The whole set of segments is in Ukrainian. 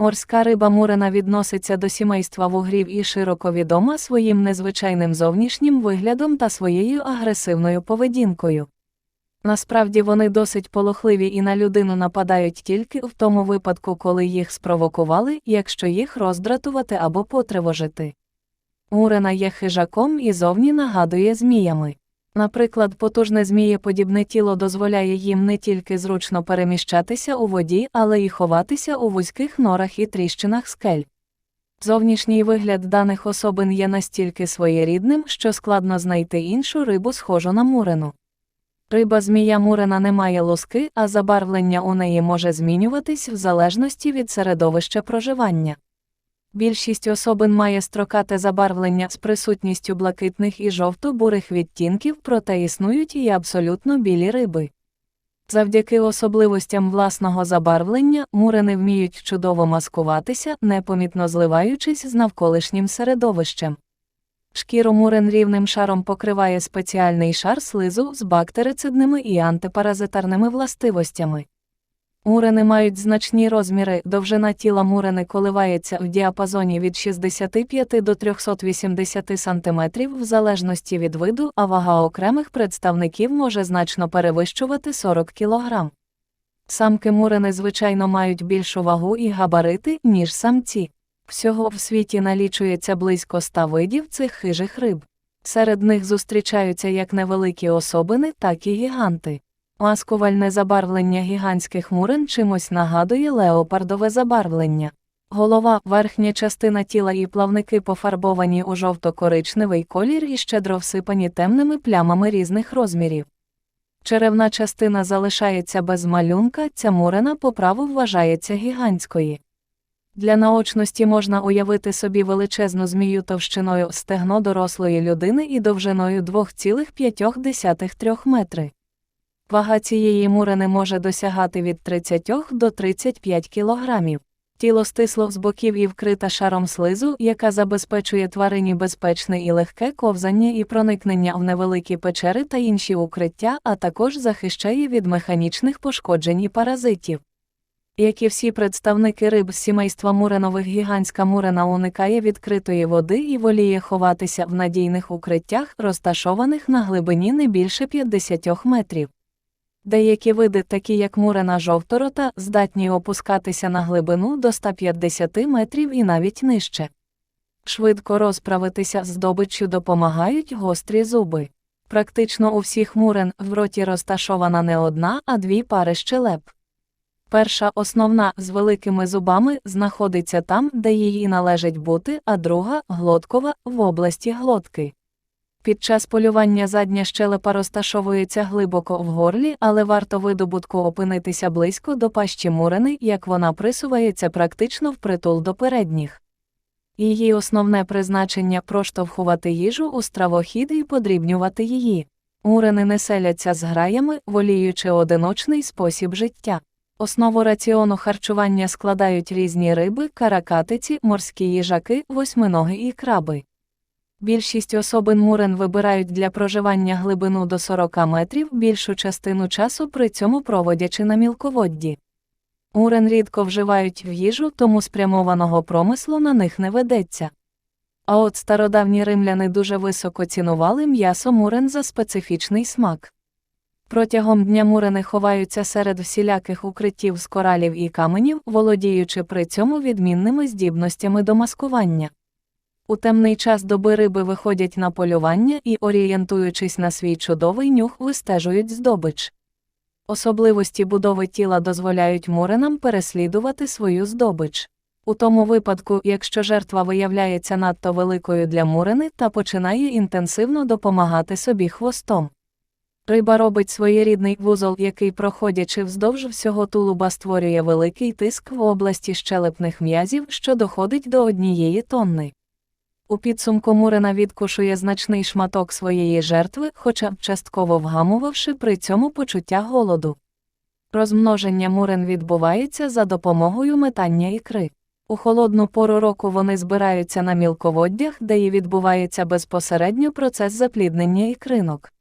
Морська риба мурена відноситься до сімейства вугрів і широко відома своїм незвичайним зовнішнім виглядом та своєю агресивною поведінкою. Насправді вони досить полохливі і на людину нападають тільки в тому випадку, коли їх спровокували, якщо їх роздратувати або потривожити. Мурена є хижаком і зовні нагадує зміями. Наприклад, потужне змієподібне тіло дозволяє їм не тільки зручно переміщатися у воді, але й ховатися у вузьких норах і тріщинах скель. Зовнішній вигляд даних особин є настільки своєрідним, що складно знайти іншу рибу, схожу на мурену. Риба змія мурена не має луски, а забарвлення у неї може змінюватись в залежності від середовища проживання. Більшість особин має строкате забарвлення з присутністю блакитних і жовто-бурих відтінків, проте існують і абсолютно білі риби. Завдяки особливостям власного забарвлення мурени вміють чудово маскуватися, непомітно зливаючись з навколишнім середовищем. Шкіру мурен рівним шаром покриває спеціальний шар слизу з бактерицидними і антипаразитарними властивостями. Мурени мають значні розміри, довжина тіла мурени коливається в діапазоні від 65 до 380 см в залежності від виду, а вага окремих представників може значно перевищувати 40 кг. Самки мурени звичайно мають більшу вагу і габарити, ніж самці. Всього в світі налічується близько ста видів цих хижих риб. Серед них зустрічаються як невеликі особини, так і гіганти. Маскувальне забарвлення гігантських мурин чимось нагадує леопардове забарвлення. Голова, верхня частина тіла і плавники пофарбовані у жовто-коричневий колір і щедро всипані темними плямами різних розмірів. Черевна частина залишається без малюнка, ця мурина по праву вважається гігантської. Для наочності можна уявити собі величезну змію товщиною стегно дорослої людини і довжиною 2,5-3 метри. Вага цієї мурини може досягати від 30 до 35 кілограмів. Тіло стисло з боків і вкрита шаром слизу, яка забезпечує тварині безпечне і легке ковзання і проникнення в невеликі печери та інші укриття, а також захищає від механічних пошкоджень і паразитів. Як і всі представники риб з сімейства муренових гігантська мурена уникає відкритої води і воліє ховатися в надійних укриттях, розташованих на глибині не більше 50 метрів. Деякі види, такі як мурена жовторота, здатні опускатися на глибину до 150 метрів і навіть нижче. Швидко розправитися з здобиччю допомагають гострі зуби. Практично у всіх мурен в роті розташована не одна, а дві пари щелеп. Перша основна з великими зубами знаходиться там, де їй належить бути, а друга глоткова в області глотки. Під час полювання задня щелепа розташовується глибоко в горлі, але варто видобутку опинитися близько до пащі мурени, як вона присувається практично впритул до передніх. Її основне призначення проштовхувати їжу у стравохід і подрібнювати її. Мурени не селяться з граями, воліючи одиночний спосіб життя. Основу раціону харчування складають різні риби, каракатиці, морські їжаки, восьминоги і краби. Більшість особин мурен вибирають для проживання глибину до 40 метрів, більшу частину часу при цьому проводячи на мілководді. Мурен рідко вживають в їжу, тому спрямованого промислу на них не ведеться. А от стародавні римляни дуже високо цінували м'ясо мурен за специфічний смак. Протягом дня мурени ховаються серед всіляких укриттів з коралів і каменів, володіючи при цьому відмінними здібностями до маскування. У темний час доби риби виходять на полювання і, орієнтуючись на свій чудовий нюх, вистежують здобич. Особливості будови тіла дозволяють муринам переслідувати свою здобич. У тому випадку, якщо жертва виявляється надто великою для мурини та починає інтенсивно допомагати собі хвостом. Риба робить своєрідний вузол, який, проходячи вздовж всього тулуба, створює великий тиск в області щелепних м'язів, що доходить до однієї тонни. У підсумку Мурина відкушує значний шматок своєї жертви, хоча б частково вгамувавши при цьому почуття голоду. Розмноження мурин відбувається за допомогою метання ікри. У холодну пору року вони збираються на мілководдях, де і відбувається безпосередньо процес запліднення ікринок.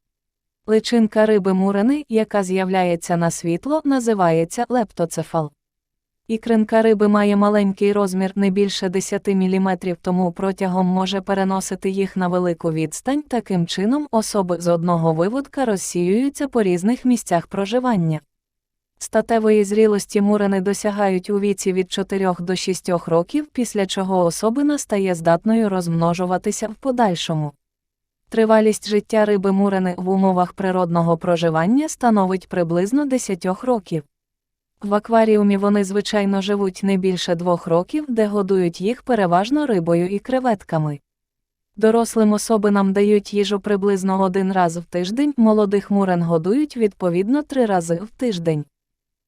Личинка риби мурини, яка з'являється на світло, називається лептоцефал. Ікринка риби має маленький розмір не більше 10 мм, тому протягом може переносити їх на велику відстань. Таким чином, особи з одного виводка розсіюються по різних місцях проживання. Статевої зрілості мурени досягають у віці від 4 до 6 років, після чого особина стає здатною розмножуватися в подальшому. Тривалість життя риби мурени в умовах природного проживання становить приблизно 10 років. В акваріумі вони звичайно живуть не більше двох років, де годують їх переважно рибою і креветками. Дорослим особинам дають їжу приблизно один раз в тиждень, молодих мурен годують відповідно три рази в тиждень.